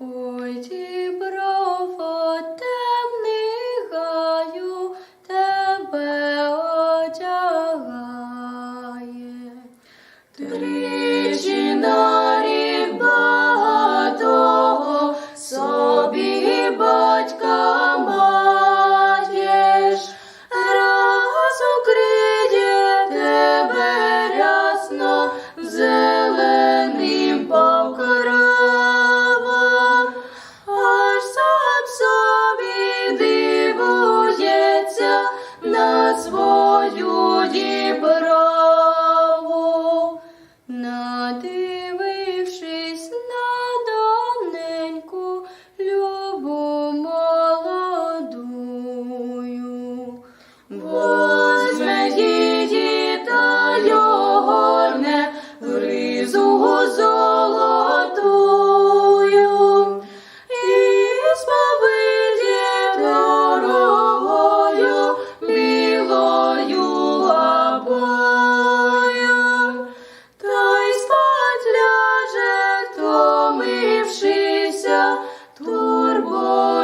Ой, діброво, темний гаю, тебе одягає. turbo